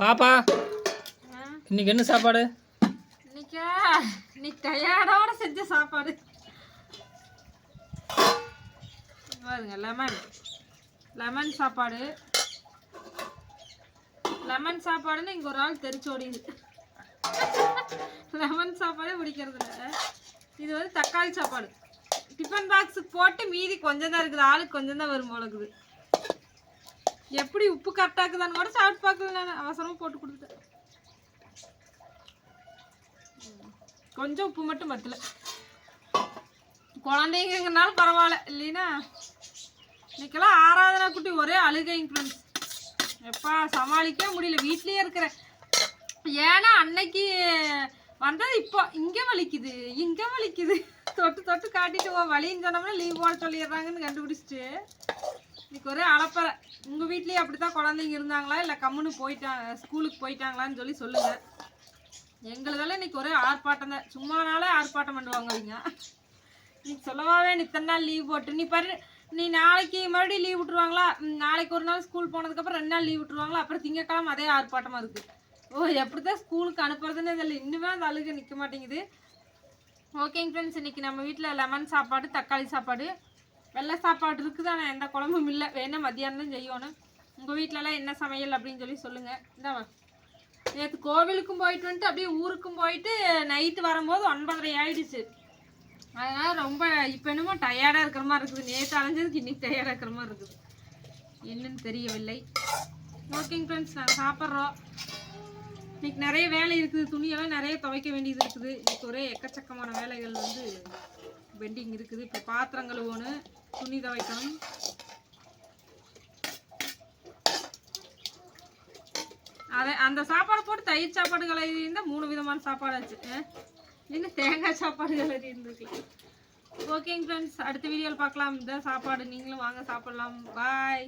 பாப்பா இன்னைக்கு என்ன சாப்பாடு? இன்னைக்கா இன்னைக்கு டயர்டோட செஞ்ச சாப்பாடு. பாருங்க லெமன் லெமன் சாப்பாடு. லெமன் சாப்பாடுன்னு இங்கே ஒரு ஆள் தெரிச்சு ஓடிது. லெமன் சாப்பாடே பிடிக்கிறது இல்லை. இது வந்து தக்காளி சாப்பாடு. டிஃபன் பாக்ஸுக்கு போட்டு மீதி கொஞ்சம் தான் இருக்குது. ஆளுக்கு கொஞ்சம் தான் வரும் போல இருக்குது எப்படி உப்பு கரெக்டாக இருக்குதான்னு கூட சாப்பிட்டு பார்க்கல நான். அவசரமாக போட்டு கொடுத்துட்டேன். கொஞ்சம் உப்பு மட்டும் பத்தல. குழந்தைங்கனால பரவாயில்ல. இல்லைன்னா இன்னைக்கெல்லாம் ஆராதனா குட்டி ஒரே அழுகைங்க ஃப்ரெண்ட்ஸ் எப்பா சமாளிக்கவே முடியல. வீட்லயே இருக்கிறேன். ஏன்னா அன்னைக்கு வந்தது இப்போ. இங்கே வலிக்குது. இங்கே வலிக்குது. தொட்டு தொட்டு காட்டிட்டு ஓ வலின்னு சொன்னோம்னா லீவ் போட சொல்லிடுறாங்கன்னு கண்டுபிடிச்சிட்டு. இன்னைக்கு ஒரு அளப்பறை உங்கள் வீட்லேயே அப்படி தான் குழந்தைங்க இருந்தாங்களா? இல்லை கம்முன்னு போயிட்டாங்க ஸ்கூலுக்கு போயிட்டாங்களான்னு சொல்லி சொல்லுங்கள் எங்களுதெல்லாம் இன்னைக்கு ஒரே ஆர்ப்பாட்டம் தான். சும்மானாலே ஆர்ப்பாட்டம் பண்ணுவாங்க அவங்க. நீ சொல்லவாவே நீ இத்தனை நாள் லீவ் போட்டு நீ பாரு நீ நாளைக்கு மறுபடியும் லீவ் விட்டுருவாங்களா? நாளைக்கு ஒரு நாள் ஸ்கூல் போனதுக்கப்புறம் ரெண்டு நாள் லீவ் விட்டுருவாங்களா? அப்புறம் திங்கக்கிழமை அதே ஆர்ப்பாட்டமாக இருக்குது ஓ எப்படி தான் ஸ்கூலுக்கு அனுப்புறதுன்னு இதில் இன்னுமே அந்த அழுகை நிற்க மாட்டேங்குது. ஓகேங்க ஃப்ரெண்ட்ஸ் இன்னைக்கு நம்ம வீட்டில் லெமன் சாப்பாடு தக்காளி சாப்பாடு வெள்ளை சாப்பாடு இருக்குது? ஆனால் எந்த குழம்பும் இல்லை. வேணால் மத்தியானம் தான் செய்யணும். உங்கள் வீட்டிலலாம் என்ன சமையல் அப்படின்னு சொல்லி சொல்லுங்கள் இந்தாவா நேற்று கோவிலுக்கும் போயிட்டு வந்துட்டு அப்படியே ஊருக்கும் போயிட்டு நைட்டு வரும்போது ஒன்பதரை ஆயிடுச்சு. அதனால் ரொம்ப இப்போ என்னமோ டயர்டாக இருக்கிற மாதிரி இருக்குது. நேற்று அலைஞ்சதுக்கு இன்றைக்கி டயர்டாக இருக்கிற மாதிரி இருக்குது. என்னன்னு தெரியவில்லை. ஓகேங்க ஃப்ரெண்ட்ஸ் நாங்கள் சாப்பிட்றோம். இன்னைக்கு நிறைய வேலை இருக்குது. துணியெல்லாம் நிறைய துவைக்க வேண்டியது இருக்குது. இன்னைக்கு ஒரே எக்கச்சக்கமான வேலைகள் வந்து பெண்டிங் இருக்குது. இப்போ பாத்திரம் கழுவணும் துணி துவைக்கணும். அதை அந்த சாப்பாடு போட்டு தயிர் சாப்பாடு கலரி இருந்தால் மூணு விதமான சாப்பாடு ஆச்சு. இன்னும் தேங்காய் சாப்பாடு கலரி இருந்துருக்கு ஓகேங்க ஃப்ரெண்ட்ஸ் அடுத்த வீடியோவில் பார்க்கலாம். இந்த சாப்பாடு நீங்களும் வாங்க சாப்பிட்லாம். பாய்